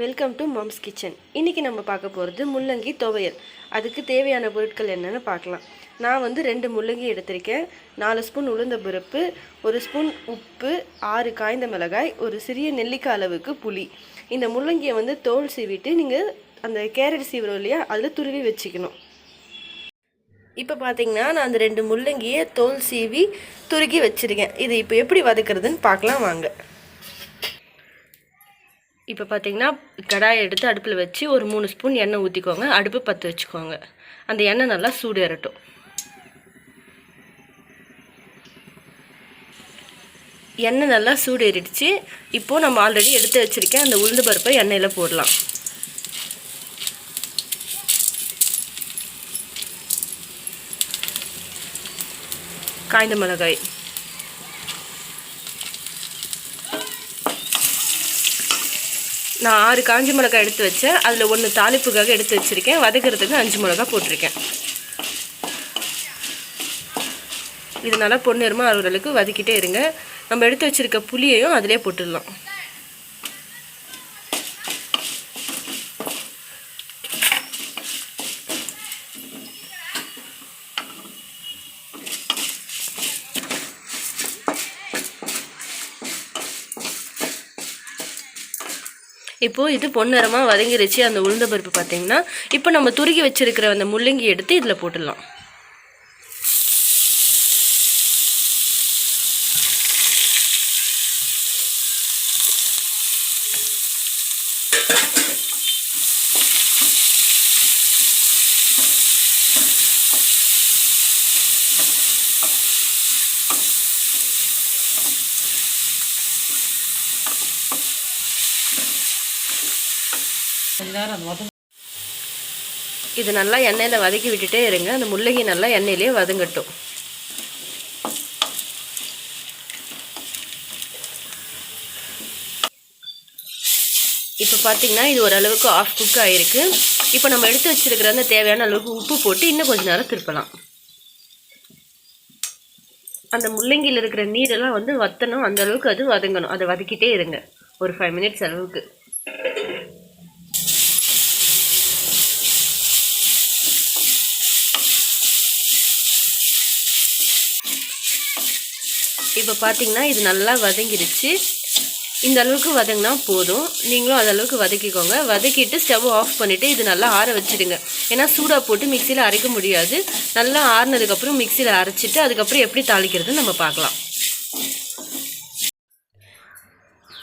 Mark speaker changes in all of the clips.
Speaker 1: Welcome to moms kitchen இன்றைக்கி நம்ம பார்க்க போகிறது முள்ளங்கி துவையல். அதுக்கு தேவையான பொருட்கள் என்னென்னு பார்க்கலாம். நான் வந்து ரெண்டு முள்ளங்கி எடுத்திருக்கேன். நாலு ஸ்பூன் உளுந்த பருப்பு ஒரு ஸ்பூன் உப்பு ஆறு காய்ந்த மிளகாய் ஒரு சிறிய நெல்லிக்காய் அளவுக்கு புளி. இந்த முள்ளங்கியை வந்து தோல் சீவிட்டு நீங்கள் அந்த கேரட் சீவுறோம் இல்லையா அதில் துருவி வச்சுக்கணும். இப்போ பார்த்தீங்கன்னா நான் அந்த ரெண்டு முள்ளங்கியை தோல் சீவி துருக்கி வச்சுருக்கேன். இது இப்போ எப்படி வதக்குறதுன்னு பார்க்கலாம் வாங்க. இப்போ பார்த்தீங்கன்னா கடாயை எடுத்து அடுப்பில் வச்சு ஒரு மூணு ஸ்பூன் எண்ணெய் ஊற்றிக்கோங்க அடுப்பு பற்ற வச்சுக்கோங்க. அந்த எண்ணெய் நல்லா சூடு ஏறட்டும். எண்ணெய் நல்லா சூடு ஏறிடுச்சு. இப்போது நம்ம ஆல்ரெடி எடுத்து வச்சுருக்கேன் அந்த உளுந்து பருப்பை எண்ணெயில் போடலாம். காய்ந்த மிளகாய். நான் ஆறு காஞ்ச மிளகாய் எடுத்து வச்சேன். அதில் ஒன்று தாளிப்புக்காக எடுத்து வச்சுருக்கேன். வதக்கிறதுக்கு அஞ்சு மிளகா போட்டிருக்கேன். இது நல்லா பொன்னிறமாக ஆகுறதுக்கு வதக்கிட்டே இருங்க. நம்ம எடுத்து வச்சுருக்க புளியையும் அதிலே போட்டுடலாம். இப்போது இது பொன்னிறமாக வதங்கிருச்சு. அந்த உளுந்த பருப்பு பார்த்தீங்கன்னா இப்போ நம்ம துருகி வச்சுருக்கிற அந்த முள்ளங்கி எடுத்து இதில் போட்டுடலாம்.
Speaker 2: கொஞ்ச நேரம் அது வதங்க
Speaker 1: இது நல்லா எண்ணெயில் வதக்கி விட்டுட்டே இருங்க. அந்த முள்ளங்கி நல்லா எண்ணெயிலே வதங்கட்டும். இப்போ பார்த்தீங்கன்னா இது ஓரளவுக்கு ஆஃப் குக் ஆகிருக்கு இப்போ நம்ம எடுத்து வச்சுருக்கிற அந்த தேவையான அளவுக்கு உப்பு போட்டு இன்னும் கொஞ்சம் நேரம் திருப்பலாம். அந்த முள்ளங்கியில் இருக்கிற நீரெல்லாம் வந்து வத்தணும். அந்த அளவுக்கு அது வதங்கணும். அதை வதக்கிட்டே இருங்க. ஒரு ஃபைவ் மினிட்ஸ் அளவுக்கு. இப்போ பார்த்தீங்கன்னா இது நல்லா வதங்கிடுச்சு இந்த அளவுக்கு வதங்கினா போதும். நீங்களும் அதளவுக்கு அளவுக்கு வதக்கிக்கோங்க. வதக்கிட்டு ஸ்டவ் ஆஃப் பண்ணிவிட்டு இது நல்லா ஆற வச்சிடுங்க. ஏன்னா சூடாக போட்டு மிக்சியில் அரைக்க முடியாது. நல்லா ஆறுனதுக்கப்புறம் மிக்சியில் அரைச்சிட்டு அதுக்கப்புறம் எப்படி தாளிக்கிறதுன்னு நம்ம பார்க்கலாம்.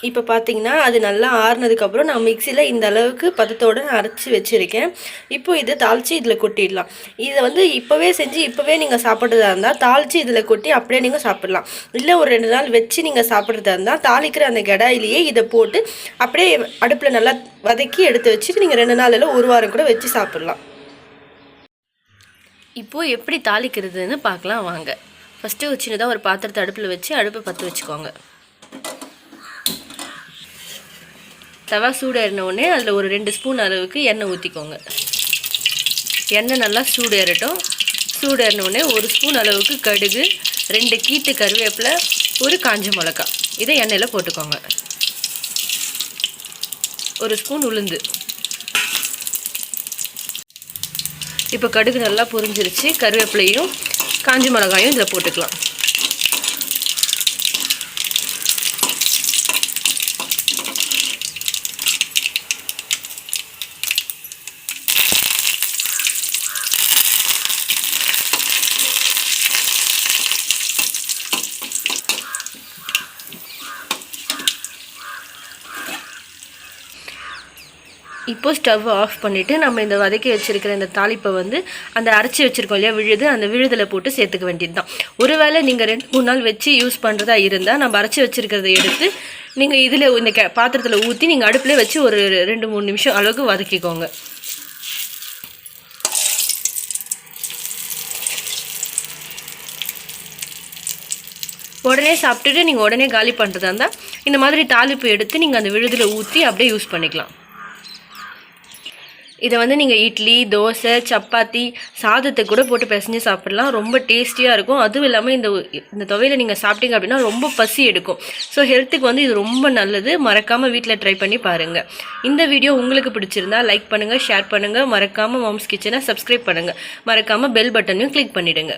Speaker 1: இப்போ பார்த்தீங்கன்னா அது நல்லா ஆறுனதுக்கப்புறம் நான் மிக்சியில் இந்த அளவுக்கு பதத்தோடு அரைச்சி வச்சுருக்கேன். இப்போ இதை தாளித்து இதில் கொட்டிடலாம். இதை வந்து இப்போவே செஞ்சு இப்போவே நீங்கள் சாப்பிட்றதா இருந்தால் தாளித்து இதில் கொட்டி அப்படியே நீங்கள் சாப்பிட்லாம். இல்லை ஒரு ரெண்டு நாள் வச்சு நீங்கள் சாப்பிட்றதா இருந்தால் தாளிக்கிற அந்த கடாயிலேயே இதை போட்டு அப்படியே அடுப்பில் நல்லா வதக்கி எடுத்து வச்சுட்டு நீங்கள் ரெண்டு நாள் இல்லை ஒரு வாரம் கூட வச்சு சாப்பிட்லாம். இப்போது எப்படி தாளிக்கிறதுன்னு பார்க்கலாம் வாங்க. ஃபஸ்ட்டு ஒரு சின்னதாக ஒரு பாத்திரத்தை அடுப்பில் வச்சு அடுப்பை பற்ற வச்சுக்கோங்க. தவா சூடேறின உடனே அதில் ஒரு ரெண்டு ஸ்பூன் அளவுக்கு எண்ணெய் ஊற்றிக்கோங்க எண்ணெய் நல்லா சூடேறட்டும் சூடேறின உடனே ஒரு ஸ்பூன் அளவுக்கு கடுகு ரெண்டு கீட்டு கருவேப்பிலை ஒரு காஞ்ச மிளகா. இதை எண்ணெயில் போட்டுக்கோங்க. ஒரு ஸ்பூன் உளுந்து. இப்போ கடுகு நல்லா பொரிஞ்சிருச்சு. கருவேப்பிலையும் காஞ்ச மிளகாயும் இதில் போட்டுக்கலாம். இப்போ ஸ்டவ் ஆஃப் பண்ணிவிட்டு நம்ம இந்த வதக்கி வச்சுருக்கிற இந்த தாளிப்பை வந்து அந்த அரைச்சி வச்சுருக்கோம் இல்லையா விழுது அந்த விழுதில் போட்டு சேர்த்துக்க வேண்டியது தான் ஒருவேளை நீங்கள் ரெண்டு மூணு நாள் வச்சு யூஸ் பண்ணுறதா இருந்தால் நம்ம அரைச்சி வச்சுருக்கிறத எடுத்து நீங்கள் இதில் இந்த கே பாத்திரத்தில் ஊற்றி நீங்கள் அடுப்பில் வச்சு ஒரு ரெண்டு மூணு நிமிஷம் அளவுக்கு வதக்கிக்கோங்க. உடனே சாப்பிட்டுட்டு நீங்கள் உடனே காலி பண்ணுறதா இருந்தால் இந்த மாதிரி தாளிப்பு எடுத்து நீங்கள் அந்த விழுதில் ஊற்றி அப்படியே யூஸ் பண்ணிக்கலாம். இதை வந்து நீங்கள் இட்லி தோசை சப்பாத்தி சாதத்தை கூட போட்டு பிசைஞ்சு சாப்பிடலாம். ரொம்ப டேஸ்டியாக இருக்கும். அதுவும் இல்லாமல் இந்த இந்த துவையில் நீங்கள் சாப்பிட்டீங்க அப்படின்னா ரொம்ப பசி எடுக்கும். ஸோ ஹெல்த்துக்கு வந்து இது ரொம்ப நல்லது. மறக்காமல் வீட்டில் ட்ரை பண்ணி பாருங்கள் இந்த வீடியோ உங்களுக்கு பிடிச்சிருந்தா லைக் பண்ணுங்கள் ஷேர் பண்ணுங்கள் மறக்காமல் மாம்ஸ் கிச்சனை சப்ஸ்கிரைப் பண்ணுங்கள் மறக்காமல் பெல் பட்டனையும் கிளிக் பண்ணிவிடுங்க